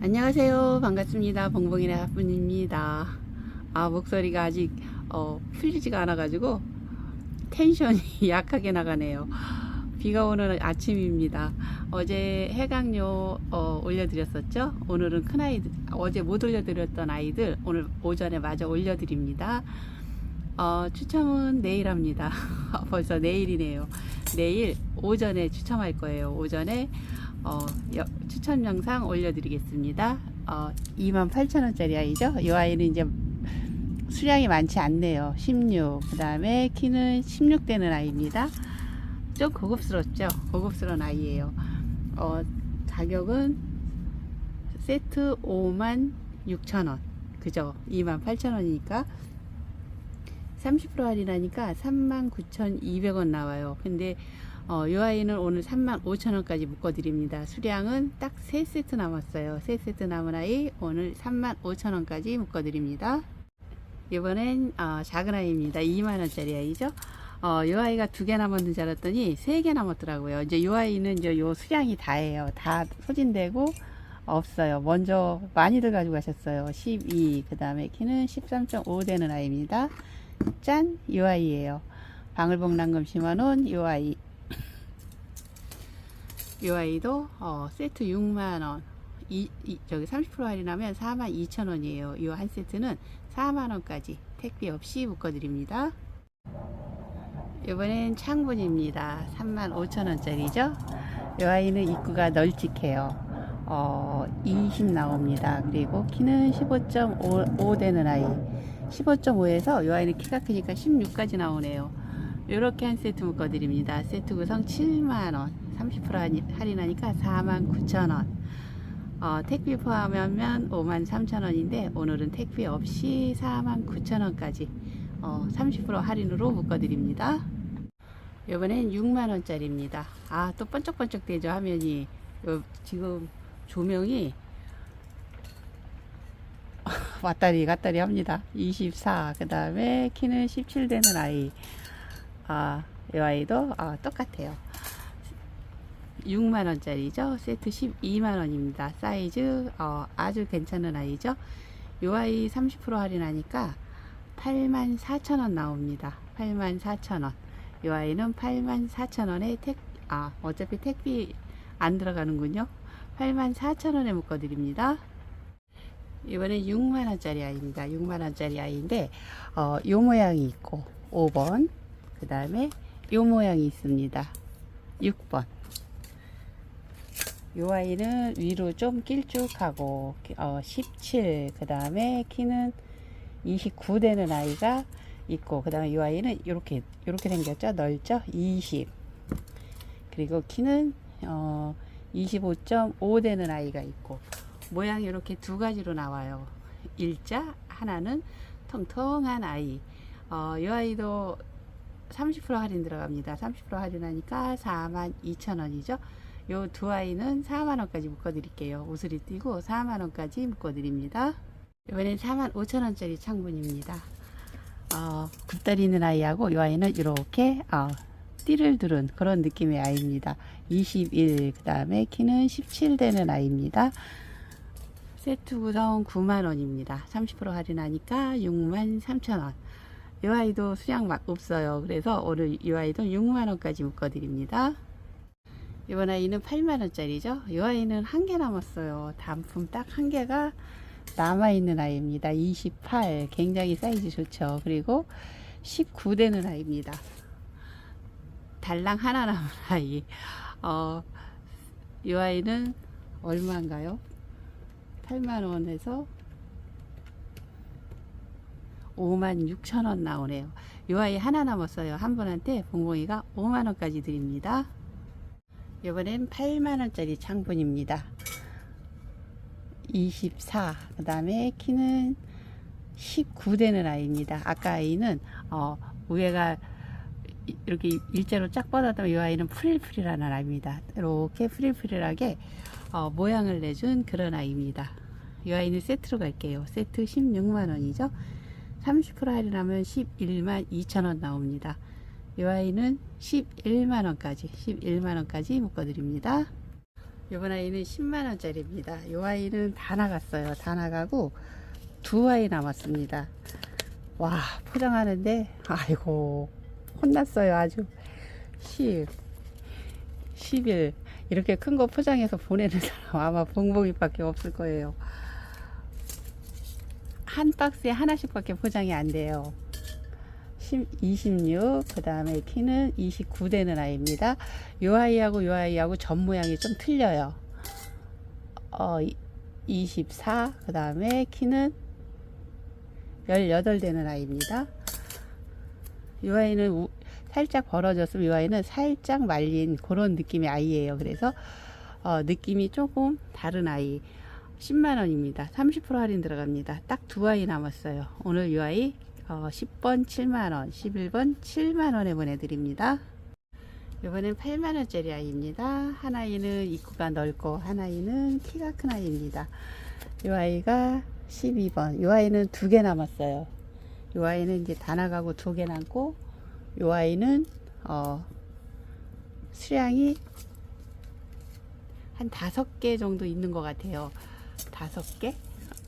안녕하세요. 반갑습니다. 봉봉이네 하뿐입니다. 아, 목소리가 아직, 어, 풀리지가 않아 가지고, 텐션이 약하게 나가네요. 비가 오는 아침입니다. 어제 해강료, 어, 올려드렸었죠? 오늘은 큰아이들, 어제 못 올려드렸던 아이들, 오늘 오전에 마저 올려드립니다. 어, 추첨은 내일 합니다. 벌써 내일이네요. 내일 오전에 추첨할 거예요. 오전에 어, 여- 추천 영상 올려드리겠습니다. 어, 28,000원짜리 아이죠? 이 아이는 이제 수량이 많지 않네요. 16. 그 다음에 키는 16 되는 아이입니다. 좀 고급스럽죠? 고급스러운 아이예요. 어, 가격은 세트 56,000원. 그죠? 28,000원이니까 30% 할인하니까 39,200원 나와요. 근데 어, 이 아이는 오늘 35,000원까지 묶어드립니다. 수량은 딱 3세트 남았어요. 3세트 남은 아이 오늘 35,000원까지 묶어드립니다. 이번엔 어, 작은 아이입니다. 2만원짜리 아이죠. 어, 이 아이가 두 개 남았는 줄 알았더니 세 개 남았더라고요. 이제 이 아이는 이제 요 수량이 다예요. 다 소진되고 없어요. 먼저 많이들 가지고 가셨어요. 12, 그 다음에 키는 13.5 되는 아이입니다. 짠! 이 아이예요. 방울복랑금 심어놓은 이 아이. 이 아이도 어, 세트 6만원. 이, 이, 저기 30% 할인하면 4만 2천원이에요. 이 한 세트는 4만원까지 택배 없이 묶어드립니다. 이번엔 창분입니다. 3만 5천원짜리죠. 이 아이는 입구가 널찍해요. 어, 20 나옵니다. 그리고 키는 15.5 되는 아이. 15.5에서 이 아이는 키가 크니까 16까지 나오네요. 이렇게 한 세트 묶어드립니다. 세트 구성 7만원. 30% 할인- 할인하니까 4만 9천원. 어, 택비 포함하면 5만 3천원인데 오늘은 택비 없이 4만 9천원까지 어, 30% 할인으로 묶어드립니다. 이번엔 6만원짜리입니다. 아, 또 번쩍번쩍 되죠, 화면이. 요, 지금 조명이 왔다리 갔다리 합니다. 24. 그 다음에 키는 17 되는 아이. 아, 이 아이도 아, 똑같아요. 6만원짜리죠. 세트 12만원입니다. 사이즈 어, 아주 괜찮은 아이죠. 이 아이 30% 할인하니까 8만 4천원 나옵니다. 8만 4천원. 이 아이는 8만 4천원에 택, 아, 어차피 택비 안 들어가는군요. 8만 4천원에 묶어드립니다. 이번엔 6만원짜리 아이입니다. 6만원짜리 아이인데, 어, 요 모양이 있고, 5번. 그 다음에 요 모양이 있습니다. 6번. 요 아이는 위로 좀 길쭉하고, 어, 17. 그 다음에 키는 29 되는 아이가 있고, 그 다음에 이 아이는 이렇게, 이렇게 생겼죠? 넓죠? 20. 그리고 키는, 어, 25.5 되는 아이가 있고, 모양이 이렇게 두 가지로 나와요. 일자, 하나는 통통한 아이. 어, 이 아이도 30% 할인 들어갑니다. 30% 할인하니까 42,000원이죠. 요 두 아이는 4만원까지 묶어드릴게요. 옷을 띄고 4만원까지 묶어드립니다. 이번엔 45,000원짜리 창문입니다. 어, 굽다리 있는 아이하고 이 아이는 이렇게 어, 띠를 두른 그런 느낌의 아이입니다. 21, 그 다음에 키는 17 되는 아이입니다. 세트 구성 9만원입니다. 30% 할인하니까 6만 3천원. 이 아이도 수량 막 없어요. 그래서 오늘 이 아이도 6만원까지 묶어드립니다. 이번 아이는 8만원짜리죠. 이 아이는 한 개 남았어요. 단품 딱 한 개가 남아있는 아이입니다. 28. 굉장히 사이즈 좋죠. 그리고 19 되는 아이입니다. 달랑 하나 남은 아이. 어, 이 아이는 얼마인가요? 8만원에서 5만 6천원 나오네요. 이 아이 하나 남았어요. 한 분한테 봉봉이가 5만원까지 드립니다. 이번엔 8만원짜리 창분입니다. 24. 그 다음에 키는 19 되는 아이입니다. 아까 아이는, 어, 위에가 이- 이렇게 일자로 쫙 뻗었다면 이 아이는 프릴프릴하는 아이입니다. 이렇게 프릴프릴하게 어, 모양을 내준 그런 아이입니다. 이 아이는 세트로 갈게요. 세트 16만원이죠. 30% 할인하면 11만 2천원 나옵니다. 이 아이는 11만원까지, 11만원까지 묶어드립니다. 이번 아이는 10만원짜리입니다. 이 아이는 다 나갔어요. 다 나가고 두 아이 남았습니다. 와, 포장하는데, 아이고, 혼났어요. 아주. 10, 10일. 이렇게 큰 거 포장해서 보내는 사람 아마 봉봉이 밖에 없을 거예요. 한 박스에 하나씩 밖에 포장이 안 돼요. 26, 그 다음에 키는 29 되는 아이입니다. 요 아이하고 요 아이하고 전 모양이 좀 틀려요. 어, 24, 그 다음에 키는 18 되는 아이입니다. 이 아이는 우- 살짝 벌어졌으면 이 아이는 살짝 말린 그런 느낌의 아이예요. 그래서 어, 느낌이 조금 다른 아이. 10만원입니다. 30% 할인 들어갑니다. 딱 두 아이 남았어요. 오늘 이 아이 어, 10번 7만원, 11번 7만원에 보내드립니다. 이번엔 8만원짜리 아이입니다. 한 아이는 입구가 넓고 한 아이는 키가 큰 아이입니다. 이 아이가 12번. 이 아이는 두 개 남았어요. 이 아이는 이제 다 나가고 두 개 남고 이 아이는 어, 수량이 한 다섯 개 정도 있는 것 같아요. 다섯 개?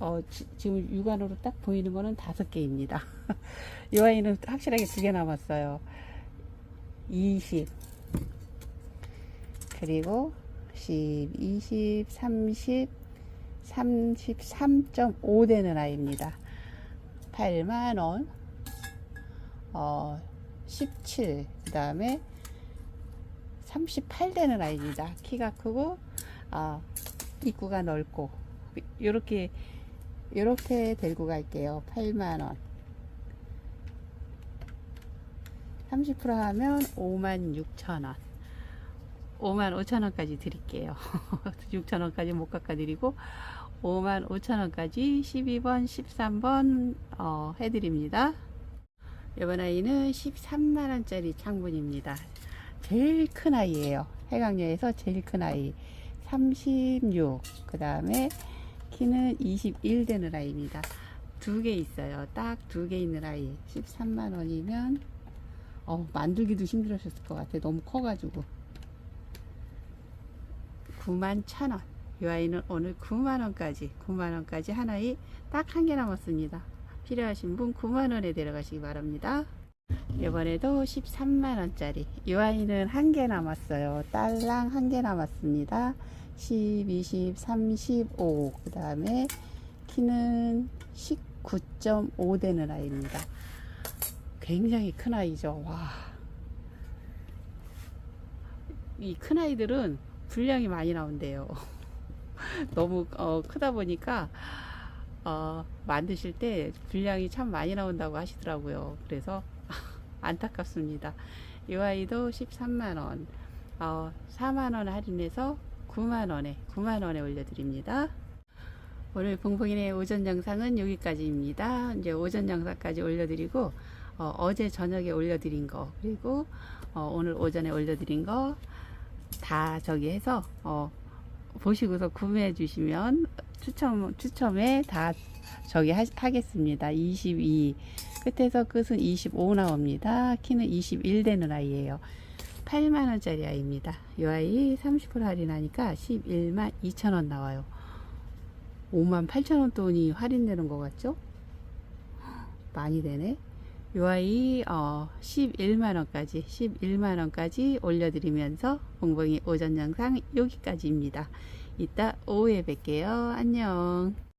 어, 지, 금 육안으로 딱 보이는 거는 다섯 개입니다. 이 아이는 확실하게 두 개 남았어요. 20 그리고 10, 20, 30, 33.5 되는 아이입니다. 8만원, 어, 17, 그 다음에 38 되는 아이입니다. 키가 크고, 아, 입구가 넓고, 요렇게, 요렇게 들고 갈게요. 8만원. 30% 하면 5만 6천원. 5만 5천 원까지 드릴게요. 6천 원까지 못 깎아드리고 5만 5천 원까지 12번, 13번 어, 해드립니다. 이번 아이는 13만 원짜리 창분입니다. 제일 큰 아이예요. 해강녀에서 제일 큰 아이 36. 그 다음에 키는 21 되는 아이입니다. 두 개 있어요. 딱 두 개 있는 아이 13만 원이면 어, 만들기도 힘들으셨을 것 같아. 너무 커가지고. 9만 천 원. 이 아이는 오늘 9만 원까지, 9만 원까지 하나에 딱 한 개 남았습니다. 필요하신 분 9만 원에 데려가시기 바랍니다. 이번에도 13만 원짜리. 이 아이는 한 개 남았어요. 딸랑 한 개 남았습니다. 10, 20, 35. 그 다음에 키는 19.5 되는 아이입니다. 굉장히 큰 아이죠. 와. 이 큰 아이들은 분량이 많이 나온대요. 너무 어, 크다 보니까 어, 만드실 때 분량이 참 많이 나온다고 하시더라고요. 그래서 안타깝습니다. 이 아이도 13만원, 어, 4만원 할인해서 9만원에, 9만원에 올려드립니다. 오늘 봉봉이네 오전 영상은 여기까지입니다. 이제 오전 영상까지 올려드리고, 어, 제 저녁에 올려드린 거, 그리고 어, 오늘 오전에 올려드린 거, 다 저기 해서 어, 보시고서 구매해 주시면 추첨 추첨에 다 저기 하, 하겠습니다. 22 끝에서 끝은 25 나옵니다. 키는 21 되는 아이예요. 8만 원짜리 아이입니다. 이 아이 30% 할인하니까 11만 2천 원 나와요. 5만 8천 원 돈이 할인되는 것 같죠? 많이 되네. 요 아이 어 11만 원까지 11만 원까지 올려드리면서 봉봉이 오전 영상 여기까지입니다. 이따 오후에 뵐게요. 안녕.